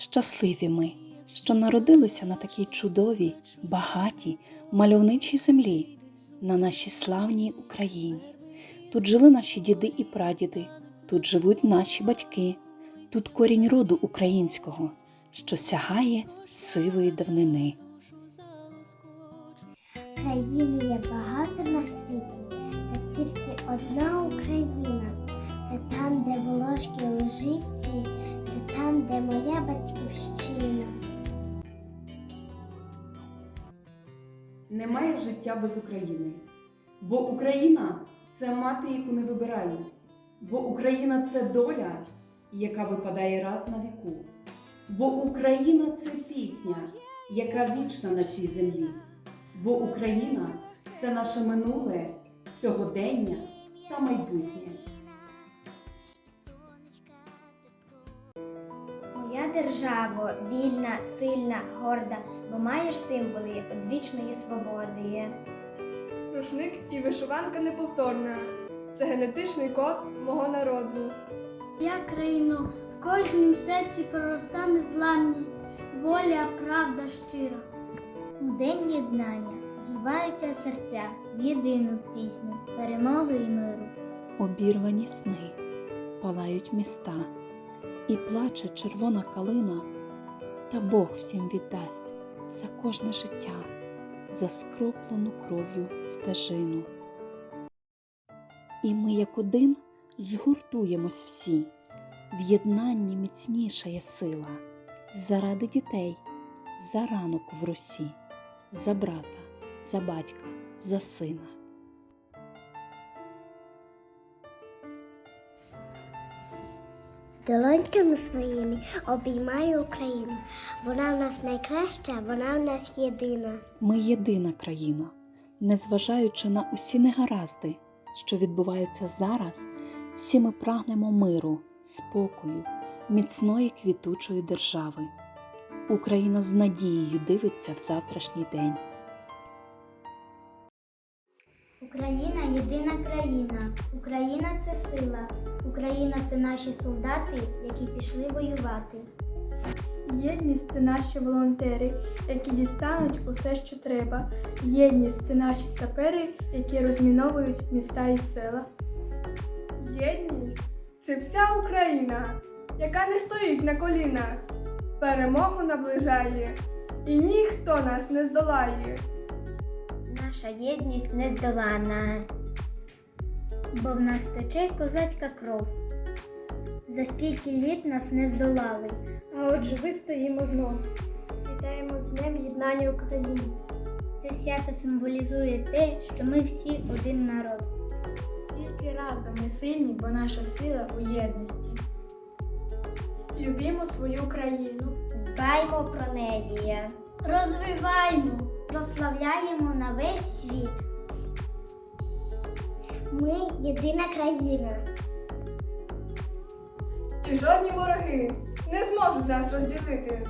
Щасливі ми, що народилися на такій чудовій, багатій, мальовничій землі, на нашій славній Україні. Тут жили наші діди і прадіди, тут живуть наші батьки, тут корінь роду українського, що сягає сивої давнини. Країн є багато на світі, та тільки одна Україна. Це там, де волошки там, де моя батьківщина. Немає життя без України. Бо Україна це мати, яку не вибираю. Бо Україна це доля, яка випадає раз на віку. Бо Україна це пісня, яка вічна на цій землі. Бо Україна це наше минуле, сьогодення та майбутнє. Моя держава вільна, сильна, горда, бо маєш символи одвічної свободи. Рушник і вишиванка неповторна. Це генетичний код мого народу. Я країну, в кожнім серці пророста незламність, воля, правда щира. У день єднання зливаються серця в єдину пісню перемоги і миру. Обірвані сни, палають міста, і плаче червона калина, та Бог всім віддасть за кожне життя, за скроплену кров'ю стежину. І ми, як один, згуртуємось всі, в єднанні міцніша є сила, заради дітей, за ранок в росі, за брата, за батька, за сина. Долоньками своїми обіймаю Україну. Вона в нас найкраща, вона в нас єдина. Ми єдина країна, незважаючи на усі негаразди, що відбуваються зараз, всі ми прагнемо миру, спокою, міцної квітучої держави. Україна з надією дивиться в завтрашній день. Україна єдина країна. Україна це сила. Україна це наші солдати, які пішли воювати. Єдність це наші волонтери, які дістануть усе, що треба. Єдність це наші сапери, які розміновують міста і села. Єдність це вся Україна, яка не стоїть на колінах, перемогу наближає, і ніхто нас не здолає. Наша єдність нездолана, бо в нас тече козацька кров. За скільки літ нас не здолали. А отже, вистоїмо знов. Вітаємо з Днем Єднання України. Це свято символізує те, що ми всі один народ. Тільки разом ми сильні, бо наша сила у єдності. Любімо свою країну. Дбаймо про неї, розвиваймо, прославляємо на весь світ. Ми єдина країна. І жодні вороги не зможуть нас розділити.